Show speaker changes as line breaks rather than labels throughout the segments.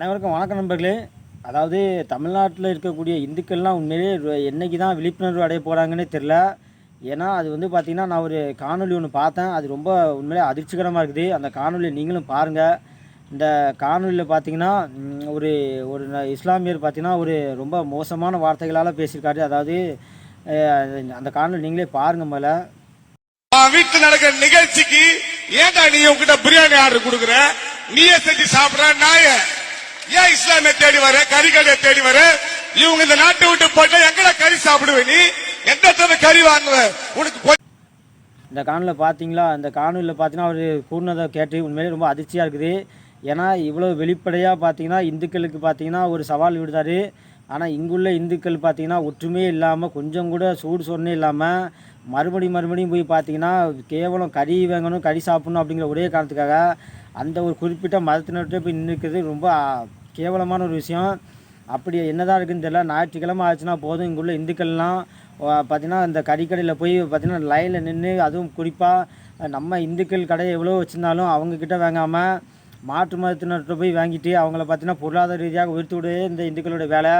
அனைவருக்கும் வணக்கம் நண்பர்களே. அதாவது தமிழ்நாட்டில் இருக்கக்கூடிய இந்துக்கள்லாம் உண்மையிலே என்றைக்கு என்னைக்கு தான் விழிப்புணர்வு அடைய போகிறாங்கன்னே தெரில ஏன்னா அது வந்து பார்த்திங்கன்னா நான் ஒரு காணொளி ஒன்று பார்த்தேன். அது ரொம்ப உண்மையிலே அதிர்ச்சிகரமாக இருக்குது. அந்த காணொலியை நீங்களும் பாருங்கள் இந்த காணொலியில் பார்த்தீங்கன்னா ஒரு ஒரு இஸ்லாமியர் பார்த்திங்கன்னா ஒரு ரொம்ப மோசமான வார்த்தைகளால் பேசியிருக்காரு. அதாவது அந்த காணொலி நீங்களே பாருங்கள் மேல
வீட்டில் நடக்கிற நிகழ்ச்சிக்கு ஏன்டா நீ உங்ககிட்ட பிரியாணி ஆர்டர் கொடுக்குற? நீயே செஞ்சு சாப்பிட்ற நாயை? ஏன் இஸ்லாமிய தேடி வர? கறி தேடி வர? இவங்க இந்த நாட்டை விட்டு போட்டா எங்கட கறி சாப்பிடுவ நீ? எந்த கறி வாங்குவ? உனக்கு
இந்த காணொலியில் பார்த்தீங்களா இந்த காணொலியில் பார்த்தீங்கன்னா அவர் கூறினதை கேட்டு உண்மையிலே ரொம்ப அதிர்ச்சியாக இருக்குது. ஏன்னா இவ்வளோ வெளிப்படையாக பார்த்தீங்கன்னா இந்துக்களுக்கு பார்த்தீங்கன்னா ஒரு சவால் விடுதாரு ஆனால் இங்குள்ள இந்துக்கள் பார்த்தீங்கன்னா ஒற்றுமையே இல்லாமல் கொஞ்சம் கூட சூடு சொன்னே இல்லாமல் மறுபடியும் மறுபடியும் போய் பார்த்தீங்கன்னா கேவலம் கறி வாங்கணும் கறி சாப்பிட்ணும் அப்படிங்கிற ஒரே காரணத்துக்காக அந்த ஒரு குறிப்பிட்ட மதத்தினர்கிட்ட போய் நின்றுக்கிறது ரொம்ப கேவலமான ஒரு விஷயம். அப்படி என்னதான் இருக்குன்னு தெரியல. ஞாயிற்றுக்கிழமை ஆச்சுன்னா போதும். இங்குள்ள இந்துக்கள்லாம் பார்த்திங்கன்னா இந்த கறிக்கடையில் போய் பார்த்திங்கன்னா லைனில் நின்று அதுவும் குறிப்பாக நம்ம இந்துக்கள் கடை எவ்வளோ வச்சுருந்தாலும் அவங்கக்கிட்ட வாங்காமல் மாற்று மதத்தினர்கிட்ட போய் வாங்கிட்டு அவங்கள பார்த்திங்கன்னா பொருளாதார ரீதியாக உயர்த்தி விடுவே இந்த இந்துக்களோட வேலை.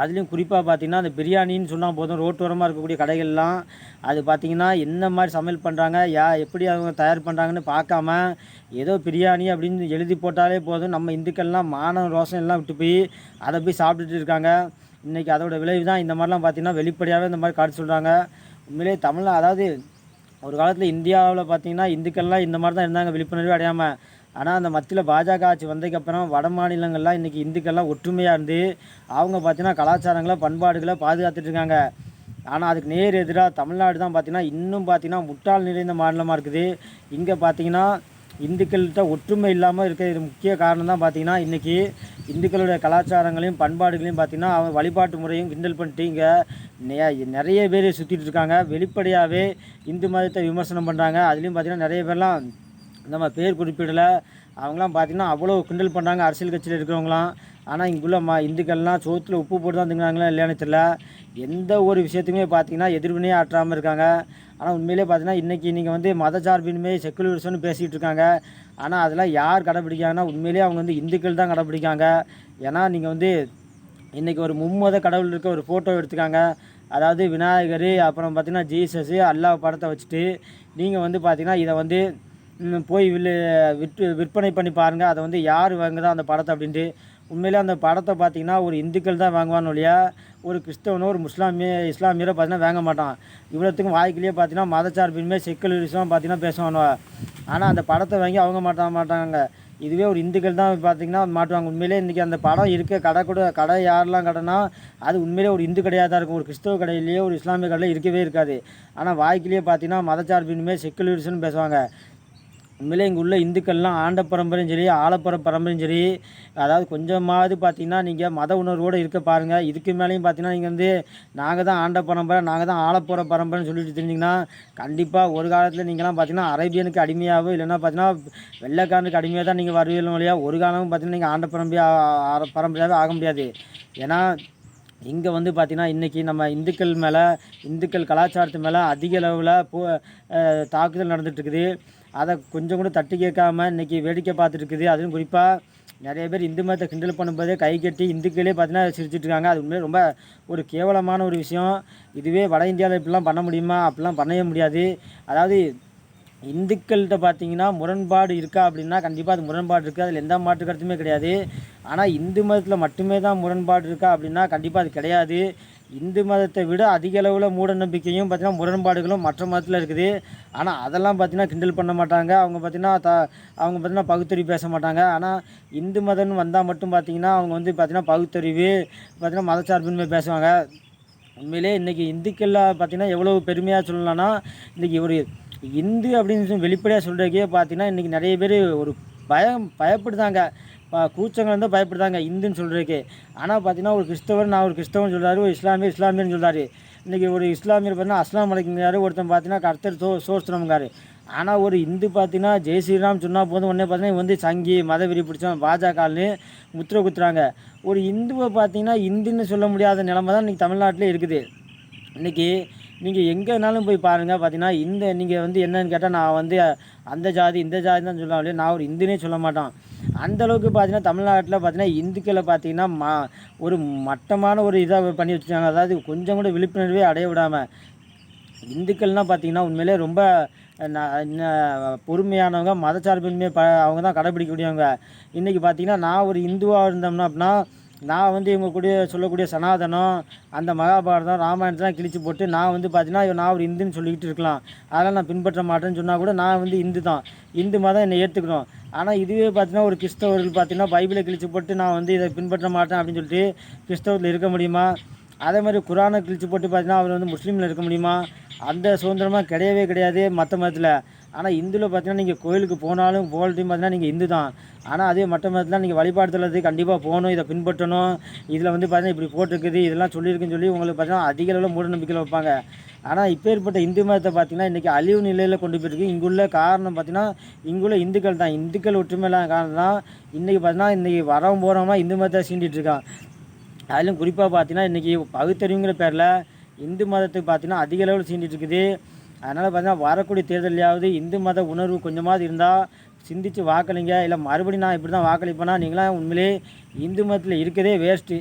அதுலேயும் குறிப்பாக பார்த்தீங்கன்னா அந்த பிரியாணின்னு சொன்னால் போதும். ரோட்டோரமாக இருக்கக்கூடிய கடைகள்லாம் அது பார்த்தீங்கன்னா என்ன மாதிரி சமையல் பண்ணுறாங்க யா எப்படி அவங்க தயார் பண்ணுறாங்கன்னு பார்க்காம ஏதோ பிரியாணி அப்படின்னு எழுதி போட்டாலே போதும். நம்ம இந்துக்கள்லாம் மானம் ரோசம் எல்லாம் விட்டு போய் அதை போய் சாப்பிட்டுட்டு இருக்காங்க. இன்றைக்கி அதோட விளைவு தான் இந்த மாதிரிலாம் பார்த்தீங்கன்னா வெளிப்படையாகவே இந்த மாதிரி காட்டு சொல்கிறாங்க உண்மையிலேயே தமிழில் அதாவது ஒரு காலத்தில் இந்தியாவில் பார்த்தீங்கன்னா இந்துக்கள்லாம் இந்த மாதிரி தான் இருந்தாங்க விழிப்புணர்வு அடையாமல் ஆனால் அந்த மத்தியில் பாஜக ஆட்சி வந்ததுக்கப்புறம் வட மாநிலங்கள்லாம் இன்றைக்கி இந்துக்கள்லாம் ஒற்றுமையாக இருந்து அவங்க பார்த்தீங்கன்னா கலாச்சாரங்களை பண்பாடுகளை பாதுகாத்துட்டு இருக்காங்க. ஆனால் அதுக்கு நேர் எதிராக தமிழ்நாடு தான் பார்த்தீங்கன்னா இன்னும் பார்த்தீங்கன்னா முட்டாள் நிறைந்த மாநிலமாக இருக்குது. இங்கே பார்த்தீங்கன்னா இந்துக்கள்கிட்ட ஒற்றுமை இல்லாமல் இருக்க இது முக்கிய காரணம் தான் பார்த்தீங்கன்னா இன்றைக்கி இந்துக்களுடைய கலாச்சாரங்களையும் பண்பாடுகளையும் பார்த்தீங்கன்னா அவங்க வழிபாட்டு முறையும் கிண்டல் பண்ணிட்டு இங்கே நிறைய பேர் சுற்றிட்டு இருக்காங்க. வெளிப்படையாகவே இந்து மதத்தை விமர்சனம் பண்ணுறாங்க அதுலேயும் பார்த்தீங்கன்னா நிறைய பேர்லாம் நம்ம பேர் குறிப்பிடலை. அவங்களாம் பார்த்திங்கன்னா அவ்வளோ கிண்டல் பண்ணுறாங்க அரசியல் கட்சியில் இருக்கிறவங்களாம். ஆனால் இங்குள்ள ம இந்துக்கள்லாம் சோத்தில் உப்பு போட்டு தான் திங்குறாங்களா இல்லையான்னு தெரியல. எந்த ஒரு விஷயத்துக்குமே பார்த்திங்கன்னா எதிர்வினையே ஆற்றாமல் இருக்காங்க. ஆனால் உண்மையிலே பார்த்தீங்கன்னா இன்றைக்கி நீங்கள் வந்து மதச்சார்பின்மை செக்குலரிசம்னு பேசிகிட்டு இருக்காங்க. ஆனால் அதெல்லாம் யார் கடைப்பிடிக்காங்கன்னா உண்மையிலேயே அவங்க வந்து இந்துக்கள் தான் கடைப்பிடிக்காங்க ஏன்னா நீங்கள் வந்து இன்றைக்கி ஒரு மும்மத கடவுள் இருக்க ஒரு ஃபோட்டோ எடுத்துக்காங்க. அதாவது விநாயகர் அப்புறம் பார்த்தீங்கன்னா ஜீசஸ் அல்லாஹ் படத்தை வச்சுட்டு நீங்கள் வந்து பார்த்தீங்கன்னா இதை வந்து போய் வில்லு விற்று விற்பனை பண்ணி பாருங்கள் அதை வந்து யார் வாங்குதா அந்த படத்தை அப்படின்ட்டு. உண்மையிலே அந்த படத்தை பார்த்திங்கன்னா ஒரு இந்துக்கள் தான் வாங்குவான்னு இல்லையா ஒரு கிறிஸ்தவனோ ஒரு முஸ்லாமிய இஸ்லாமியரோ பார்த்தீங்கன்னா வாங்க மாட்டான். இவ்வளோத்துக்கும் வாய்க்கிலேயே பார்த்தீங்கன்னா மதச்சார்பின்மே செக்குலரிசம் பார்த்தீங்கன்னா பேசுவானோ ஆனால் அந்த படத்தை வாங்கி அவங்க மாட்ட மாட்டாங்க இதுவே ஒரு இந்துக்கள் தான் பார்த்தீங்கன்னா மாட்டுவாங்க. உண்மையிலே இன்றைக்கி அந்த படம் இருக்க. கடை கூட கடை யாரெல்லாம் கடைனா அது உண்மையிலே ஒரு இந்து கடையாக தான் இருக்கும். ஒரு கிறிஸ்தவ கடையிலேயே ஒரு இஸ்லாமிய கடையில் இருக்கவே இருக்காது. ஆனால் வாய்க்கிலேயே பார்த்தீங்கன்னா மதச்சார்பின்மே செக்குலரிசம்னு பேசுவாங்க. உண்மையிலே இங்கே உள்ள இந்துக்கள்லாம் ஆண்ட பரம்பரையும் சரி ஆலப்புற பரம்பரையும் சரி அதாவது கொஞ்சமாவது பார்த்தீங்கன்னா நீங்கள் மத உணர்வோடு இருக்க பாருங்கள் இதுக்கு மேலேயும் பார்த்தீங்கன்னா நீங்கள் வந்து நாங்கள் தான் ஆண்ட பரம்பரை நாங்கள் தான் ஆலப்புற பரம்பரைன்னு சொல்லிட்டு தெரிஞ்சிங்கன்னா கண்டிப்பாக ஒரு காலத்தில் நீங்களாம் பார்த்தீங்கன்னா அரேபியனுக்கு அடிமையாகவும் இல்லைன்னா பார்த்தீங்கன்னா வெள்ளைக்காரனுக்கு அடிமையாக தான் நீங்கள் வருவீங்க இல்லையா ஒரு காலமும் பார்த்தீங்கன்னா நீங்கள் ஆண்ட பரம்பரை பரம்பரையாகவே ஆக முடியாது. ஏன்னா இங்கே வந்து பார்த்திங்கன்னா இன்றைக்கி நம்ம இந்துக்கள் மேலே இந்துக்கள் கலாச்சாரத்து மேலே அதிக அளவில் போ தாக்குதல் நடந்துகிட்ருக்குது அதை கொஞ்சம் கூட தட்டி கேட்காம இன்றைக்கி வேடிக்கை பார்த்துட்டு இருக்குது. அதுவும் குறிப்பாக நிறைய பேர் இந்து மதத்தை கிண்டல் பண்ணும்போதே கை கட்டி இந்துக்களே பார்த்தீங்கன்னா சிரிச்சிட்ருக்காங்க அது உண்மையிலே ரொம்ப ஒரு கேவலமான ஒரு விஷயம். இதுவே வட இந்தியாவில் இப்படிலாம் பண்ண முடியுமா? அப்படிலாம் பண்ணவே முடியாது. அதாவது இந்துக்கள்கிட்ட பார்த்தீங்கன்னா முரண்பாடு இருக்கா அப்படின்னா கண்டிப்பாக அது முரண்பாடு இருக்குது அதில் எந்த மாற்று கருத்துமே கிடையாது. ஆனால் இந்து மதத்தில் மட்டுமே தான் முரண்பாடு இருக்கா அப்படின்னா கண்டிப்பாக அது கிடையாது. இந்து மதத்தை விட அதிக அளவில் மூட நம்பிக்கையும் பார்த்தீங்கன்னா முரண்பாடுகளும் மற்ற மதத்தில் இருக்குது. ஆனால் அதெல்லாம் பார்த்தீங்கன்னா கிண்டல் பண்ண மாட்டாங்க. அவங்க பார்த்தீங்கன்னா த அவங்க பார்த்தீங்கன்னா பகுத்தறி பேச மாட்டாங்க. ஆனால் இந்து மதம்னு வந்தால் மட்டும் பார்த்திங்கன்னா அவங்க வந்து பார்த்திங்கன்னா பகுத்தறிவு பார்த்திங்கன்னா மதச்சார்பின்மை பேசுவாங்க. உண்மையிலே இன்றைக்கி இந்துக்களில் பார்த்திங்கன்னா எவ்வளோ பெருமையாக சொல்லலாம்னா இன்றைக்கி ஒரு இந்து அப்படின்னு சொல்லி வெளிப்படையாக சொல்கிறதுக்கே பார்த்தீங்கன்னா இன்றைக்கி நிறைய பேர் ஒரு பயம் பயப்படுதாங்க. கூச்சங்கள் வந்து பயப்படுதாங்க இந்துன்னு சொல்கிறதுக்கு ஆனால் பார்த்தீங்கன்னா ஒரு கிறிஸ்தவர் நான் ஒரு கிறிஸ்தவன் சொல்கிறாரு ஒரு இஸ்லாமியர் இஸ்லாமியர்னு சொல்கிறாரு இன்றைக்கி ஒரு இஸ்லாமியர் பார்த்தீங்கன்னா அஸ்லாம் அலைக்குங்காரு ஒருத்தன் பார்த்தீங்கன்னா கர்த்தர் சோ சோஸ்திரம்ங்காரு ஆனால் ஒரு இந்து பார்த்தீங்கன்னா ஜெய் ஸ்ரீராம் சொன்னால் போதும் உடனே பார்த்தீங்கன்னா வந்து சங்கி மத விரி பிடிச்சவன் பாஜகன்னு முத்திரை குத்துறாங்க. ஒரு இந்துவை பார்த்தீங்கன்னா இந்துன்னு சொல்ல முடியாத நிலமை தான் இன்றைக்கி தமிழ்நாட்டிலே இருக்குது. இன்றைக்கி நீங்கள் எங்கேனாலும் போய் பாருங்கள் பார்த்தீங்கன்னா இந்த நீங்கள் வந்து என்னன்னு கேட்டால் நான் வந்து அந்த ஜாதி இந்த ஜாதி தான் சொல்ல நான் ஒரு இந்துனே சொல்ல மாட்டேன் அந்த அளவுக்கு பார்த்தீங்கன்னா தமிழ்நாட்டில் பார்த்தீங்கன்னா இந்துக்களை பார்த்தீங்கன்னா மா ஒரு மட்டமான ஒரு இதாக பண்ணி வச்சுருக்காங்க. அதாவது கொஞ்சம் கூட விழிப்புணர்வே அடைய விடாமல் இந்துக்கள்னால் பார்த்தீங்கன்னா உண்மையிலே ரொம்ப பொறுமையானவங்க மதச்சார்பின்மை ப அவங்க தான் கடைப்பிடிக்கக்கூடியவங்க இன்றைக்கி பார்த்தீங்கன்னா நான் ஒரு இந்துவாக இருந்தோம்னா அப்படின்னா நான் வந்து இவங்க கூட சொல்லக்கூடிய சனாதனம் அந்த மகாபாரதம் ராமாயணத்தெலாம் கிழிச்சு போட்டு நான் வந்து பார்த்தீங்கன்னா நான் ஒரு இந்துன்னு சொல்லிக்கிட்டு இருக்கலாம். அதெல்லாம் நான் பின்பற்ற மாட்டேன்னு சொன்னால் கூட நான் வந்து இந்து தான். இந்து மதம் என்னை ஏற்றுக்கணும் ஆனால் இதுவே பார்த்தீங்கன்னா ஒரு கிறிஸ்தவர்கள் பார்த்தீங்கன்னா பைபிளை கிழிச்சு போட்டு நான் வந்து இதை பின்பற்ற மாட்டேன் அப்படின்னு சொல்லிட்டு கிறிஸ்தவத்தில் இருக்க முடியுமா? அதே மாதிரி குரானை கிழிச்சு போட்டு பார்த்தீங்கன்னா அவர் வந்து முஸ்லீமில் இருக்க முடியுமா? அந்த சுதந்திரமாக கிடையவே கிடையாது மற்ற மதத்தில். ஆனால் இந்துவில் பார்த்தீங்கன்னா நீங்கள் கோயிலுக்கு போனாலும் போகிறதையும் பார்த்தீங்கன்னா நீங்கள் இந்து தான். ஆனால் அதே மற்ற மதத்தில் நீங்கள் வழிபாடு கண்டிப்பாக போகணும் இதை பின்பற்றணும். இதில் வந்து பார்த்தீங்கன்னா இப்படி போட்டிருக்குது இதெல்லாம் சொல்லியிருக்குன்னு சொல்லி உங்களுக்கு பார்த்தீங்கன்னா அதிக அளவில் மூட நம்பிக்கையில் வைப்பாங்க. ஆனால் இப்போ ஏற்பட்ட இந்து மதத்தை பார்த்தீங்கன்னா இன்றைக்கி அழிவு நிலையில் கொண்டு போயிருக்கு. இங்குள்ள காரணம் பார்த்தீங்கன்னா இங்குள்ள இந்துக்கள் தான். இந்துக்கள் ஒற்றுமை காரணம் தான் இன்றைக்கி பார்த்தீங்கன்னா இன்றைக்கி வரவன் போகிறவங்க இந்து மதத்தை சீண்டிட்டு அதிலும் குறிப்பாக பார்த்தீங்கன்னா இன்றைக்கி பகுத்தறிவுங்கிற பேரில் இந்து மதத்துக்கு பார்த்தீங்கன்னா அதிக அளவில் சீண்டிட்டு இருக்குது. அதனால் பார்த்தீங்கன்னா வரக்கூடிய தேர்தலையாவது இந்து மத உணர்வு கொஞ்சமாவது இருந்தால் சிந்திச்சு வாக்களிங்க. இல்லை மறுபடியும் நான் இப்படி தான் வாக்களிப்பேனா? நீங்களாம் உண்மையிலே இந்து மதத்தில் இருக்கிறதே வேஸ்ட்டு